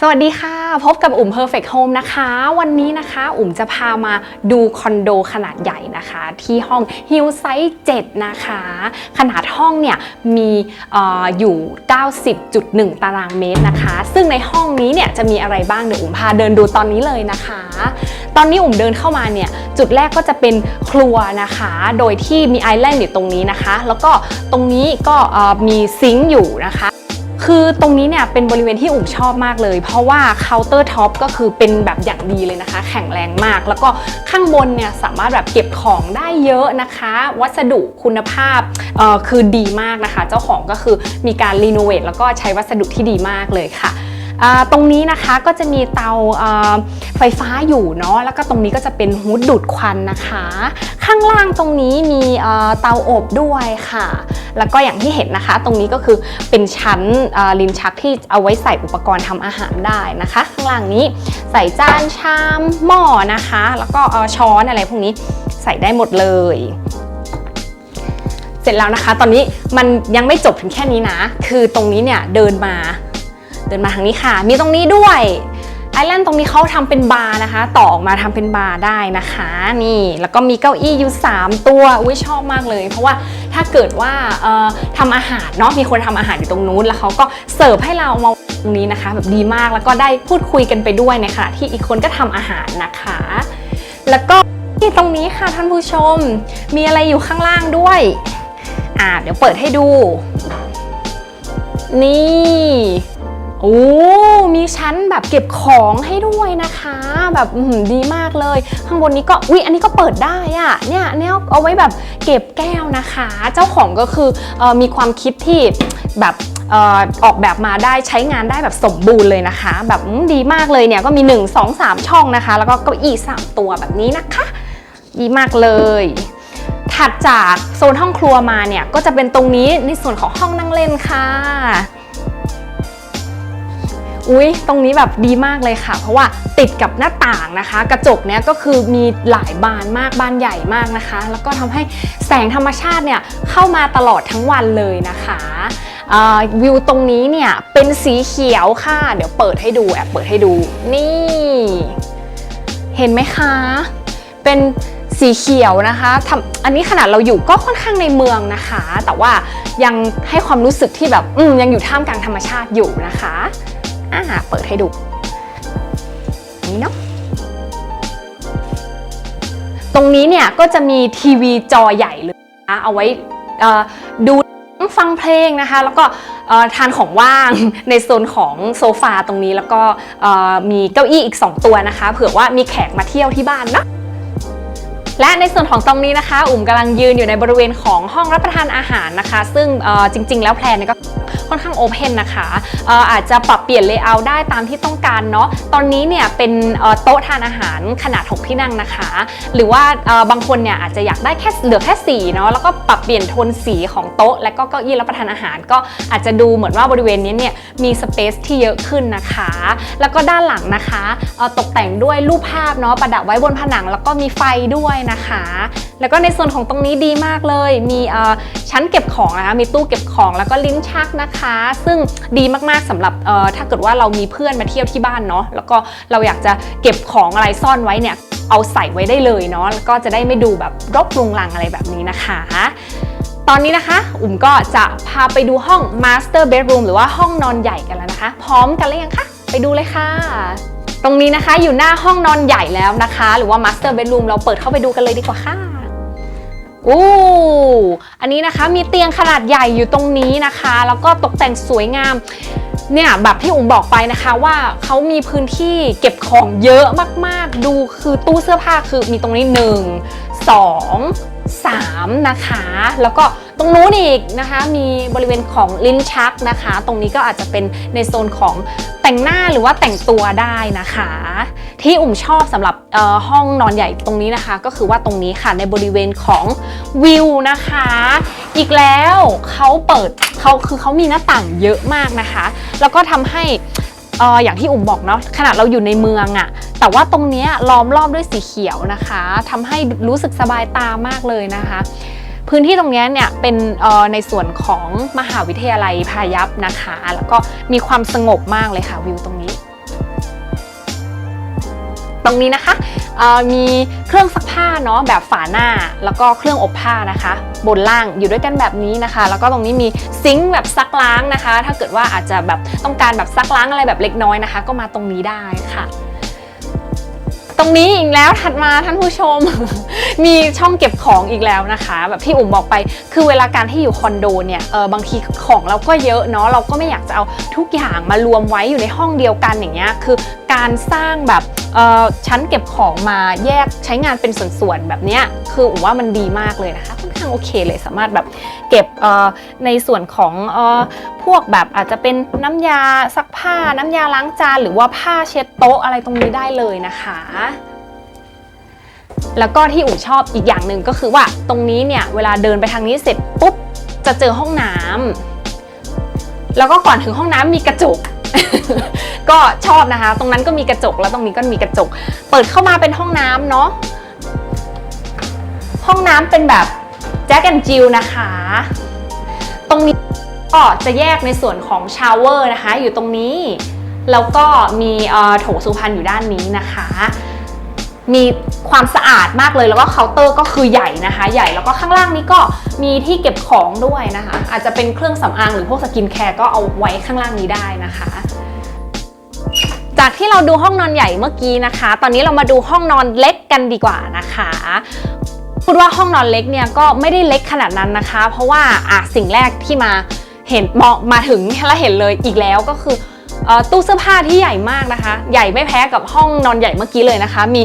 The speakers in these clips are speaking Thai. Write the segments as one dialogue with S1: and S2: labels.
S1: สวัสดีค่ะ พบกับอุ๋ม Perfect Home นะคะ วันนี้นะคะอุ๋มจะพามาดูคอนโดขนาดใหญ่นะคะ ที่ห้อง Hill Site 7 นะคะ ขนาดห้องเนี่ยมีเออยู่ 90.1 ตารางเมตรนะคะ ซึ่งในห้องนี้เนี่ยจะมีอะไรบ้างเดี๋ยวอุ๋มพาเดินดูตอนนี้เลยนะคะ ตอนนี้อุ๋มเดินเข้ามาเนี่ยจุดแรกก็จะเป็นครัวนะคะ โดยที่มีไอแลนด์อยู่ตรงนี้นะคะ แล้วก็ตรงนี้ก็มีซิงค์อยู่นะคะ คือตรงนี้เนี่ยเป็นบริเวณที่อุ๋มชอบมากเลย เพราะว่าเคาน์เตอร์ท็อปก็คือเป็นแบบอย่างดีเลยนะคะ แข็งแรงมาก แล้วก็ข้างบนเนี่ยสามารถแบบเก็บของได้เยอะนะคะ วัสดุคุณภาพเอ่อคือดีมากนะคะ เจ้าของก็คือมีการรีโนเวทแล้วก็ใช้วัสดุที่ดีมากเลยค่ะ ตรงนี้นะคะก็จะมีเตาไฟฟ้าอยู่เนาะแล้วก็ตรงนี้ก็จะเป็นฮูดดูดควันนะคะ ข้างล่างตรงนี้มีเตาอบด้วยค่ะ แล้วก็อย่างที่เห็นนะคะ ตรงนี้ก็คือเป็นชั้นลิ้นชักที่เอาไว้ใส่อุปกรณ์ทำอาหารได้นะคะ ข้างล่างนี้ใส่จานชามหม้อนะคะ แล้วก็ช้อนอะไรพวกนี้ใส่ได้หมดเลยเสร็จแล้วนะคะ ตอนนี้มันยังไม่จบถึงแค่นี้นะ คือตรงนี้เนี่ยเดินมา เดินมาทางนี้ค่ะ มีตรงนี้ด้วยไอแลนด์ตรงนี้เขาทำเป็นบาร์นะคะ ต่อออกมาทำเป็นบาร์ได้นะคะ นี่แล้วก็มีเก้าอี้อยู่ 3 ตัวอุ้ยชอบมากเลย เพราะว่าถ้าเกิดว่าเอ่อทำอาหารเนาะมีคนทำอาหารอยู่ตรงนู้น แล้วเขาก็เสิร์ฟให้เรามาตรงนี้นะคะ แบบดีมากแล้วก็ได้พูดคุยกันไปด้วยในขณะที่อีกคนก็ทำอาหารนะคะ แล้วก็ที่ตรงนี้ค่ะท่านผู้ชม มีอะไรอยู่ข้างล่างด้วยอ่าเดี๋ยวเปิดให้ดู นี่ โอ้มีชั้นแบบเก็บของให้ด้วยนะคะ แบบดีมากเลย ข้างบนนี้ก็อุ๊ยอันนี้ก็เปิดได้อะเนี่ยเนี่ยเอาไว้แบบเก็บแก้วนะคะ เจ้าของก็คือออมีความคิดที่แบบออกแบบมาได้ใช้งานได้แบบสมบูรณ์เลยนะคะ แบบดีมากเลยเนี่ยก็มี 1 2 3 ช่องนะคะ แล้วก็เก้าอี้3ตัวแบบนี้นะคะ ดีมากเลย ถัดจากโซนห้องครัวมาเนี่ยก็จะเป็นตรงนี้ในส่วนของห้องนั่งเล่นค่ะ อุ๊ย ตรงนี้แบบดีมากเลยค่ะ เพราะว่าติดกับหน้าต่างนะคะ กระจกเนี้ยก็คือมีหลายบานมากบานใหญ่มากนะคะ แล้วก็ทำให้แสงธรรมชาติเนี่ยเข้ามาตลอดทั้งวันเลยนะคะวิวตรงนี้เนี่ยเป็นสีเขียวค่ะ เดี๋ยวเปิดให้ดูแอบเปิดให้ดู นี่ เห็นไหมคะ เป็นสีเขียวนะคะทำอันนี้ขนาดเราอยู่ก็ค่อนข้างในเมืองนะคะ แต่ว่ายังให้ความรู้สึกที่แบบ อืมยังอยู่ท่ามกลางธรรมชาติอยู่นะคะ อ่าเปิดให้ดู นี่เนาะตรงนี้เนี่ยก็จะมีทีวีจอใหญ่เลยนะคะเอาไว้ดูฟังเพลงนะคะ แล้วก็ทานของว่างในโซนของโซฟาตรงนี้แล้วก็มีเก้าอี้อีก 2 ตัวนะคะ เผื่อว่ามีแขกมาเที่ยวที่บ้านเนาะ และในส่วนของตรงนี้นะคะ อุ๋มกำลังยืนอยู่ในบริเวณของห้องรับประทานอาหารนะคะ ซึ่งจริง ๆ แล้วแพลนเนี่ก็ค่อนข้างโอเพนนะคะอาจจะปรับเปลี่ยนเลเยอร์ได้ตามที่ต้องการเนาะตอนนี้เนี่ยเป็นโต๊ะทานอาหารขนาด 6 ที่นั่งนะคะ หรือว่าบางคนเนี่ยอาจจะอยากได้แค่เหลือแค่สีเนาะแล้วก็ปรับเปลี่ยนโทนสีของโต๊ะ และก็เก้าอี้รับประทานอาหาร ก็อาจจะดูเหมือนว่าบริเวณนี้เนี่ยมีสเปซที่เยอะขึ้นนะคะ แล้วก็ด้านหลังนะคะตกแต่งด้วยรูปภาพเนาะประดับไว้บนผนังแล้วก็มีไฟด้วยนะคะ แล้วก็ในส่วนของตรงนี้ดีมากเลย มีชั้นเก็บของนะคะ มีตู้เก็บของแล้วก็ลิ้นชักนะคะ ซึ่งดีมากๆสำหรับถ้าเกิดว่าเรามีเพื่อนมาเที่ยวที่บ้านเนาะ แล้วก็เราอยากจะเก็บของอะไรซ่อนไว้เนี่ย เอาใส่ไว้ได้เลยเนาะ แล้วก็จะได้ไม่ดูแบบรกรุงรังอะไรแบบนี้นะคะตอนนี้นะคะ อุ๋มก็จะพาไปดูห้อง Master Bedroom หรือว่าห้องนอนใหญ่กันแล้วนะคะ พร้อมกันหรือยังคะ ไปดูเลยค่ะ ตรงนี้นะคะอยู่หน้าห้องนอนใหญ่แล้วนะคะ หรือว่า Master Bedroom เราเปิดเข้าไปดูกันเลยดีกว่าค่ะอู้อันนี้นะคะมีเตียงขนาดใหญ่อยู่ตรงนี้นะคะ แล้วก็ตกแต่งสวยงามเนี่ยแบบที่อุ๋มบอกไปนะคะว่าเขามีพื้นที่เก็บของเยอะมากๆ ดูคือตู้เสื้อผ้าคือมีตรงนี้ 1 2 3 นะคะ แล้วก็ ตรงนู้นอีกนะคะ มีบริเวณของลิ้นชักนะคะ ตรงนี้ก็อาจจะเป็นในโซนของแต่งหน้าหรือว่าแต่งตัวได้นะคะ ที่อุ๋มชอบสำหรับห้องนอนใหญ่ตรงนี้นะคะ ก็คือว่าตรงนี้ค่ะในบริเวณของวิวนะคะ อีกแล้วเขาเปิดเขาคือเขามีหน้าต่างเยอะมากนะคะ แล้วก็ทำให้อ่ออย่างที่อุ๋มบอกเนาะขนาดเราอยู่ในเมืองอะแต่ว่าตรงนี้ล้อมรอบด้วยสีเขียวนะคะทำให้รู้สึกสบายตามากเลยนะคะ พื้นที่ตรงนี้เนี่ยเป็นในส่วนของมหาวิทยาลัยพายัพนะคะ แล้วก็มีความสงบมากเลยค่ะวิวตรงนี้ ตรงนี้นะคะมีเครื่องซักผ้าเนาะแบบฝาหน้าแล้วก็เครื่องอบผ้านะคะ บนล่างอยู่ด้วยกันแบบนี้นะคะ แล้วก็ตรงนี้มีซิงค์แบบซักล้างนะคะ ถ้าเกิดว่าอาจจะแบบต้องการแบบซักล้างอะไรแบบเล็กน้อยนะคะ ก็มาตรงนี้ได้ค่ะ ตรงนี้อีกแล้วถัดมาท่านผู้ชม มีช่องเก็บของอีกแล้วนะคะ แบบที่อุ๋มบอกไปคือเวลาการที่อยู่คอนโดเนี่ยเออบางทีของเราก็เยอะเนาะเราก็ไม่อยากจะเอาทุกอย่างมารวมไว้อยู่ในห้องเดียวกันอย่างเงี้ยคือการสร้างแบบเออชั้นเก็บของมาแยกใช้งานเป็นส่วนๆแบบเนี้ยคืออุ๋มว่ามันดีมากเลยนะคะางโอเคเลยสามารถแบบเก็บในส่วนของออพวกแบบอาจจะเป็นน้ำยาซักผ้าน้ำยาล้างจานหรือว่าผ้าเช็ดโต๊ะอะไรตรงนี้ได้เลยนะคะแล้วก็ที่อุ๋ชอบอีกอย่างหนึ่งก็คือว่าตรงนี้เนี่ยเวลาเดินไปทางนี้เสร็จปุ๊บจะเจอห้องน้ำแล้วก็ก่อนถึงห้องน้ำมีกระจก ก็ชอบนะคะ ตรงนั้นก็มีกระจกแล้วตรงนี้ก็มีกระจก เปิดเข้ามาเป็นห้องน้ำเนาะห้องน้ำเป็นแบบ แจ็คแอนจิลนะคะ ตรงนี้ก็จะแยกในส่วนของชาวเวอร์นะคะ อยู่ตรงนี้ แล้วก็มีโถสุพรรณอยู่ด้านนี้นะคะ มีความสะอาดมากเลยแล้วก็เคาน์เตอร์ก็คือใหญ่นะคะ ใหญ่แล้วก็ข้างล่างนี้ก็มีที่เก็บของด้วยนะคะ อาจจะเป็นเครื่องสำอางหรือพวกสกินแคร์ก็เอาไว้ข้างล่างนี้ได้นะคะจากที่เราดูห้องนอนใหญ่เมื่อกี้นะคะ ตอนนี้เรามาดูห้องนอนเล็กกันดีกว่านะคะ พูดว่าห้องนอนเล็กเนี่ยก็ไม่ได้เล็กขนาดนั้นนะคะ เพราะว่าอะสิ่งแรกที่มาเห็นมองมาถึงแล้วเห็นเลยอีกแล้วก็คือตู้เสื้อผ้าที่ใหญ่มากนะคะ ใหญ่ไม่แพ้กับห้องนอนใหญ่เมื่อกี้เลยนะคะ มี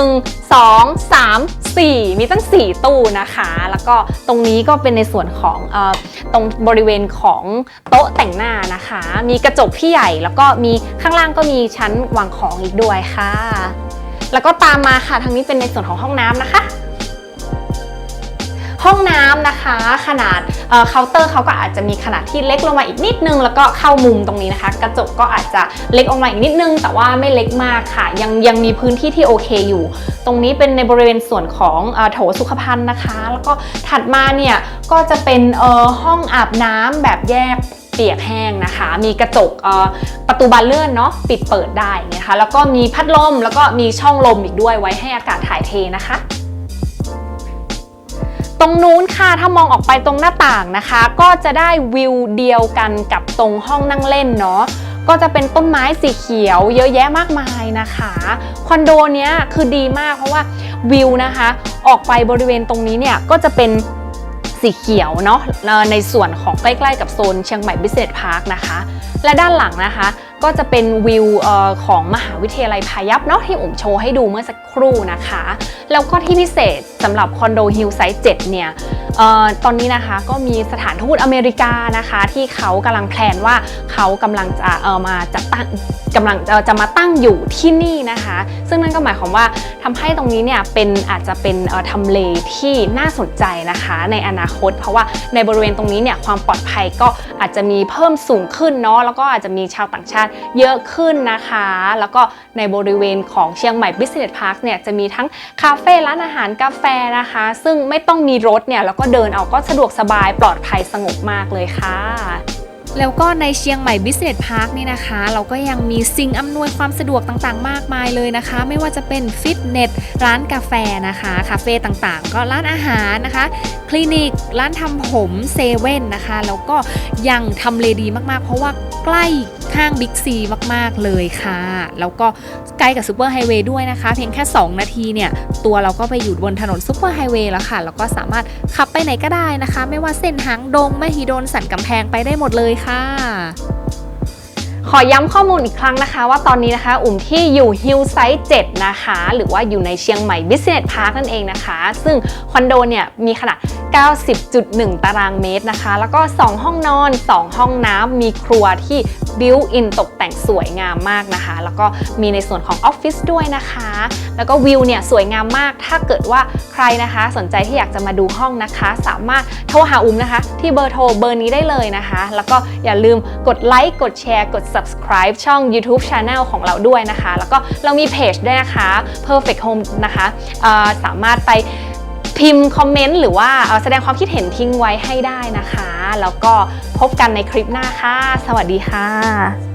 S1: 1 2 3 4 มีตั้ง 4 ตู้นะคะ แล้วก็ตรงนี้ก็เป็นในส่วนของอตรงบริเวณของโต๊ะแต่งหน้านะคะ มีกระจกที่ใหญ่แล้วก็มีข้างล่างก็มีชั้นวางของอีกด้วยค่ะ แล้วก็ตามมาค่ะทางนี้เป็นในส่วนของห้องน้ำนะคะ ห้องน้ำนะคะ ขนาดเเคาน์เตอร์เขาก็อาจจะมีขนาดที่เล็กลงมาอีกนิดนึง แล้วก็เข้ามุมตรงนี้นะคะ กระจกก็อาจจะเล็กออกมาอีกนิดนึง แต่ว่าไม่เล็กมากค่ะ ยังยังมีพื้นที่ที่โอเคอยู่ ตรงนี้เป็นในบริเวณส่วนของโถสุขภัณฑ์นะคะ แล้วก็ถัดมาเนี่ยก็จะเป็นห้องอาบน้ำแบบแยกเปียกแห้งนะคะ มีกระจกประตูบานเลื่อนเนาะปิดเปิดได้นะคะแล้วก็มีพัดลมแล้วก็มีช่องลมอีกด้วยไว้ให้อากาศถ่ายเทนะคะ ตรงนู้นค่ะถ้ามองออกไปตรงหน้าต่างนะคะ ก็จะได้วิวเดียวกันกับตรงห้องนั่งเล่นเนาะก็จะเป็นต้นไม้สีเขียว เยอะแยะมากมายนะคะคอนโดเนี้ยคือดีมากเพราะว่าวิวนะคะ ออกไปบริเวณตรงนี้เนี่ยก็จะเป็นสีเขียวเนาะในส่วนของใกล้ ๆ กับโซนเชียงใหม่ Business Park นะคะ และด้านหลังนะคะ ก็จะเป็นวิวออของมหาวิทยาลัยพายัพเนาะที่อุ๋มโชว์ให้ดูเมื่อสักครู่นะคะ แล้วก็ที่พิเศษสำหรับคอนโดฮิลไซส์7เนี่ยออตอนนี้นะคะก็มีสถานทูตอเมริกานะคะ ที่เขากำลังแพลนว่าเขากำลังจะเออมาจัดตั้งกำลังเอ่อจะมาตั้งอยู่ที่นี่นะคะ ซึ่งนั่นก็หมายความว่าทำให้ตรงนี้เนี่ยเป็นอาจจะเป็นทำเลที่น่าสนใจนะคะ ในอนาคต เพราะว่าในบริเวณตรงนี้เนี่ยความปลอดภัยก็อาจจะมีเพิ่มสูงขึ้นเนาะแล้วก็อาจจะมีชาวต่างชาติเยอะขึ้นนะคะ แล้วก็ในบริเวณของเชียงใหม่ Business Park เนี่ยจะมีทั้งคาเฟ่ร้านอาหารกาแฟนะคะ ซึ่งไม่ต้องมีรถเนี่ยแล้วก็เดินเอาก็สะดวกสบายปลอดภัยสงบมากเลยค่ะ
S2: แล้วก็ในเชียงใหม่ Business Park นี่นะคะ เราก็ยังมีสิ่งอำนวยความสะดวกต่างๆ มากมายเลยนะคะ ไม่ว่าจะเป็นฟิตเนสร้านกาแฟนะคะคาเฟ่ต่างๆ ก็ร้านอาหารนะคะ คลินิกร้านทำผมเซเว่นนะคะ แล้วก็ยังทำเลดีมากๆ เพราะว่าใกล้ห้างบิ๊กซีมากๆเลยค่ะ แล้วก็ใกล้กับซูเปอร์ไฮเวย์ด้วยนะคะ เพียงแค่ 2 นาทีเนี่ย ตัวเราก็ไปอยู่บนถนนซูเปอร์ไฮเวย์แล้วค่ะ แล้วก็สามารถขับไปไหนก็ได้นะคะ ไม่ว่าเส้นหางดงมหิดลสันกำแพงไปได้หมดเลยค่ะ
S1: ขอย้ำข้อมูลอีกครั้งนะคะ ว่าตอนนี้นะคะ อุ่มที่อยู่ฮิลไซต์7นะคะ หรือว่าอยู่ในเชียงใหม่ Business Park นั่นเองนะคะ ซึ่งคอนโดเนี่ยมีขนาด 90.1 ตารางเมตรนะคะ แล้วก็ 2 ห้องนอน 2 ห้องน้ำมีครัวที่บิวอินตกแต่งสวยงามมากนะคะ แล้วก็มีในส่วนของออฟฟิศด้วยนะคะ แล้วก็วิวเนี่ยสวยงามมาก ถ้าเกิดว่าใครนะคะ สนใจที่อยากจะมาดูห้องนะคะ สามารถโทรหาอุ้มนะคะ ที่เบอร์โทรเบอร์นี้ได้เลยนะคะ แล้วก็อย่าลืมกดไลค์กดแชร์กด subscribe ช่อง YouTube Channel ของเราด้วยนะคะ แล้วก็เรามีเพจด้วยนะคะ Perfect Home นะคะสามารถไปพิมพ์คอมเมนต์หรือว่าแสดงความคิดเห็นทิ้งไว้ให้ได้นะคะ แล้วก็พบกันในคลิปหน้าค่ะ สวัสดีค่ะ